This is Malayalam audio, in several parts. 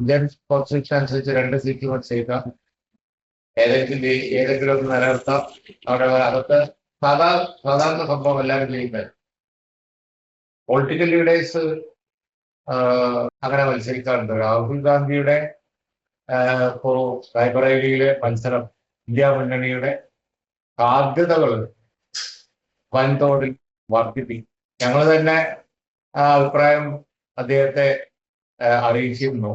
അനുസരിച്ച് രണ്ട് സീറ്റ് മത്സരിക്കാം ഏതെങ്കിലും ഏതെങ്കിലും ഒന്ന് നിലനിർത്താം. അവിടെ അകത്ത് സാധാ സാധാരണ സംഭവം എല്ലാവരും ചെയ്യുന്നത്. പൊളിറ്റിക്കൽ ലീഡേഴ്സ് അങ്ങനെ മത്സരിക്കാറുണ്ട്. രാഹുൽ ഗാന്ധിയുടെ ഇപ്പോ റായ്ബറേലിയിലെ മത്സരം ഇന്ത്യ മുന്നണിയുടെ സാധ്യതകൾ വൻതോതിൽ വർദ്ധിപ്പിക്കും. ഞങ്ങൾ തന്നെ അഭിപ്രായം അദ്ദേഹത്തെ അറിയിച്ചിരുന്നു.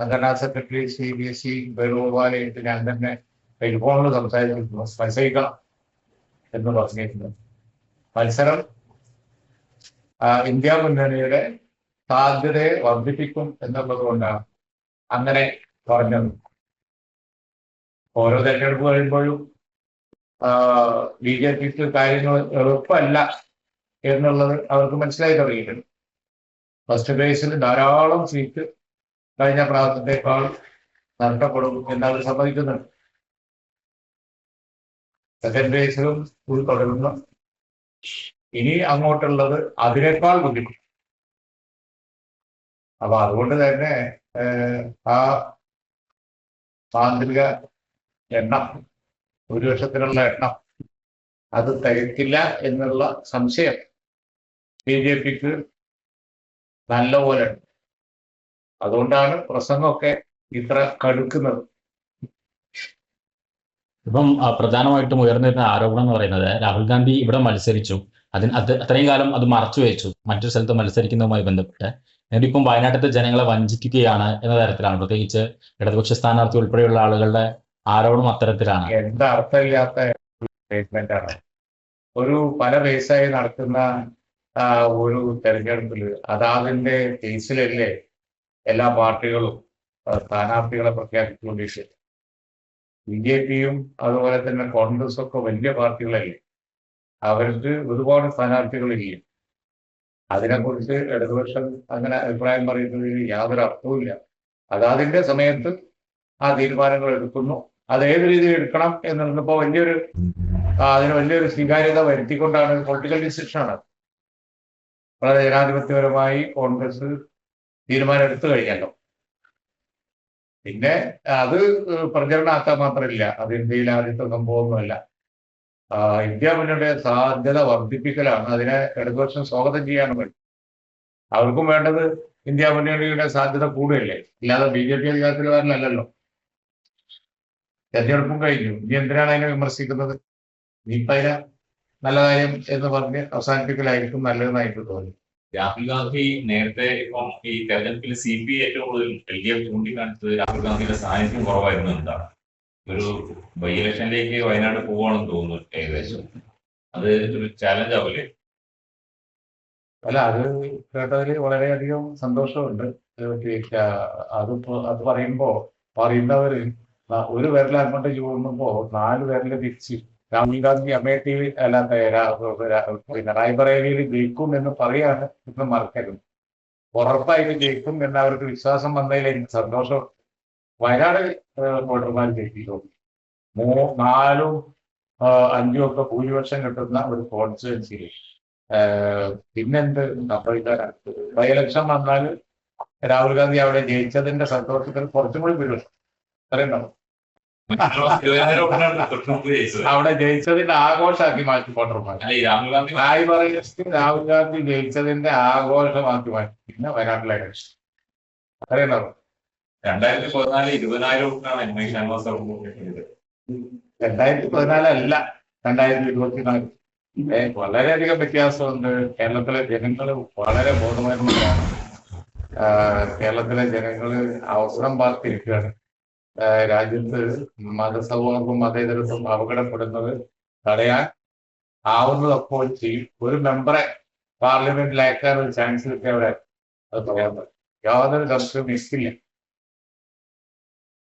സംഘടനാ secretary C B S C വേണുഗോപാലായിട്ട് ഞാൻ തന്നെ ടെലിഫോണിൽ സംസാരിച്ചിരുന്നു മത്സരിക്കണം എന്ന് പറഞ്ഞിരുന്നു മത്സരം ഇന്ത്യ മുന്നണിയുടെ സാധ്യതയെ വർദ്ധിപ്പിക്കും എന്നുള്ളത് കൊണ്ടാണ് അങ്ങനെ പറഞ്ഞത്. ഓരോ തെരഞ്ഞെടുപ്പ് കഴിയുമ്പോഴും ബി ജെ പിക്ക് കാര്യങ്ങൾ എളുപ്പമല്ല എന്നുള്ളത് അവർക്ക് മനസ്സിലായി തുടങ്ങിയിട്ടുണ്ട്. ഫസ്റ്റ് ഫേസിൽ ധാരാളം സീറ്റ് കഴിഞ്ഞ പ്രാവശ്യത്തേക്കാൾ നഷ്ടപ്പെടും എന്നത് സമ്മതിക്കുന്നുണ്ട് സെക്കൻഡ് ഫേസിലും സ്കൂൾ തുടരുന്നു. ഇനി അങ്ങോട്ടുള്ളത് അതിനേക്കാൾ ബുദ്ധിമുട്ട്. അപ്പൊ അതുകൊണ്ട് തന്നെ ആ മാന്ത്രിക എണ്ണം ഒരു വർഷത്തിനുള്ള എണ്ണം അത് തികക്കില്ല എന്നുള്ള സംശയം ബി ജെ പിക്ക് നല്ലപോലെ ഉണ്ട്. അതുകൊണ്ടാണ് പ്രസംഗമൊക്കെ ഇത്ര കടുക്കുന്നത്. ഇപ്പം പ്രധാനമായിട്ടും ഉയർന്നിരുന്ന ആരോപണം എന്ന് പറയുന്നത് രാഹുൽ ഗാന്ധി ഇവിടെ മത്സരിച്ചു. അതിന് അത് അത്രയും കാലം അത് മറച്ചു വെച്ചു. മറ്റൊരു സ്ഥലത്ത് മത്സരിക്കുന്നതുമായി ബന്ധപ്പെട്ട്. എന്നിട്ട് ഇപ്പം വയനാട്ടിലത്തെ ജനങ്ങളെ വഞ്ചിക്കുകയാണ് എന്ന തരത്തിലാണ്. പ്രത്യേകിച്ച് ഇടതുപക്ഷ സ്ഥാനാർത്ഥി ഉൾപ്പെടെയുള്ള ആളുകളുടെ ആരോപണം അത്തരത്തിലാണ്. എന്താ അർത്ഥമില്ലാത്ത സ്റ്റേറ്റ്മെന്റ് ആണ്. ഒരു പല ബേസായി നടക്കുന്ന ഒരു തെരഞ്ഞെടുപ്പിൽ അതാതിന്റെ കേസിലല്ലേ എല്ലാ പാർട്ടികളും സ്ഥാനാർത്ഥികളെ പ്രഖ്യാപിച്ചുകൊണ്ടിരിക്കുന്നത് ബി ജെ പിയും അതുപോലെ തന്നെ കോൺഗ്രസും ഒക്കെ വലിയ പാർട്ടികളല്ലേ? അവർക്ക് ഒരുപാട് സ്ഥാനാർത്ഥികളില്ല? അതിനെക്കുറിച്ച് ഇടതുപക്ഷം അങ്ങനെ അഭിപ്രായം പറയുന്നതിൽ യാതൊരു അർത്ഥവുമില്ല അതാതിന്റെ സമയത്ത് ആ തീരുമാനങ്ങൾ എടുക്കുന്നു. അത് ഏത് രീതിയിൽ എടുക്കണം എന്നുള്ളതിപ്പോ വലിയൊരു ആ, അതിന് വലിയൊരു സ്വീകാര്യത വരുത്തിക്കൊണ്ടാണ് പൊളിറ്റിക്കൽ ഡിസിഷനാണ് വളരെ ജനാധിപത്യപരമായി കോൺഗ്രസ് തീരുമാനം എടുത്തു കഴിഞ്ഞല്ലോ പിന്നെ അത് പ്രചരണമാക്കാൻ മാത്രമില്ല അത് ഇന്ത്യയിൽ ആദ്യത്തെ സംഭവമൊന്നുമല്ല ഇന്ത്യ മുന്നണിയുടെ സാധ്യത വർദ്ധിപ്പിക്കലാണ്. അതിനെ ഇടതുപക്ഷം സ്വാഗതം ചെയ്യാനും വേണ്ടി അവർക്കും വേണ്ടത് ഇന്ത്യ മുന്നണിയുടെ സാധ്യത കൂടുകയല്ലേ? ഇല്ലാതെ ബി ജെ പി അധികാരത്തിൽ വരാനല്ലല്ലോ തെരഞ്ഞെടുപ്പും കഴിഞ്ഞു. ഇനി എന്തിനാണ് അതിനെ വിമർശിക്കുന്നത്? നീ അതിനെ നല്ല കാര്യം എന്ന് പറഞ്ഞ് അവസാനിപ്പിക്കലായിരിക്കും നല്ലതെന്നായിട്ട് തോന്നി രാഹുൽ ഗാന്ധി നേരത്തെ ഇപ്പം ഈ തെരഞ്ഞെടുപ്പിൽ സി പി ഏറ്റവും കൂടുതൽ എൽ ഡി എഫ് ചൂണ്ടിക്കാണിച്ചത് രാഹുൽ ഗാന്ധിയുടെ സാന്നിധ്യം കുറവായിരുന്നു എന്താണ് ഒരു ബൈ ഇലക്ഷനിലേക്ക് വയനാട് പോവാണെന്ന് തോന്നുന്നു ഏകദേശം. അത് ഒരു ചാലഞ്ച് ആവില്ലേ അല്ല അത് കേട്ടതിൽ വളരെയധികം സന്തോഷമുണ്ട്. അതിപ്പോ അത് പറയുമ്പോ പറയുന്നവര് ഒരു വിരൽ അങ്ങോട്ട് ചൂടുമ്പോ നാല് വിരൽ തിരിച്ച് രാഹുൽ ഗാന്ധി അമേഠി അല്ലാത്ത പിന്നെ റായ്ബറേലിയിൽ ജയിക്കും എന്ന് പറയാണ് ഇന്ന് മറക്കരുത്. ഉറപ്പായിട്ട് ജയിക്കും എന്ന് അവർക്ക് വിശ്വാസം വന്നതിൽ എനിക്ക് സന്തോഷം. വയനാട് വോട്ടർമാർ ജയിപ്പിച്ചു മൂ നാലും അഞ്ചും ഒക്കെ ഭൂരിപക്ഷം കിട്ടുന്ന ഒരു കോൺസ്റ്റിറ്റ്യൻസിയിൽ പിന്നെന്ത്? ബൈ ഇലക്ഷൻ വന്നാൽ രാഹുൽ ഗാന്ധി അവിടെ ജയിച്ചതിന്റെ സന്തോഷത്തിൽ കുറച്ചും കൂടി ഭൂരിപക്ഷം. അറിയണ്ടോ അവിടെ ജയിച്ചതിന്റെ ആഘോഷമാക്കി മാറ്റി വോട്ടർമാർ റായ് പറയുന്നത് രാഹുൽ ഗാന്ധി ജയിച്ചതിന്റെ ആഘോഷമാക്കി മാറ്റി. പിന്നെ വയനാട്ടിലെ ഇലക്ഷൻ. അറിയണ്ടോ രണ്ടായിരത്തി പതിനാല് ഇരുപതിനായിരം രണ്ടായിരത്തി പതിനാലല്ല രണ്ടായിരത്തി ഇരുപത്തിനാല്. വളരെയധികം വ്യത്യാസമുണ്ട്. കേരളത്തിലെ ജനങ്ങൾ വളരെ ബോധവാന്മാരാണ്. കേരളത്തിലെ ജനങ്ങൾ അവസരം പാർത്തിരിക്കുകയാണ്. രാജ്യത്ത് മതസമൂഹവും മതേതരത്വം അപകടപ്പെടുന്നത് തടയാൻ ആവുന്നതൊക്കെ ചെയ്യും. ഒരു മെമ്പറെ പാർലമെന്റിൽ അയക്കാൻ ഒരു ചാൻസ് കിട്ടിയവരെ അത് പറയാൻ പറ്റും. യാതൊരു തർക്കവും നിൽക്കില്ല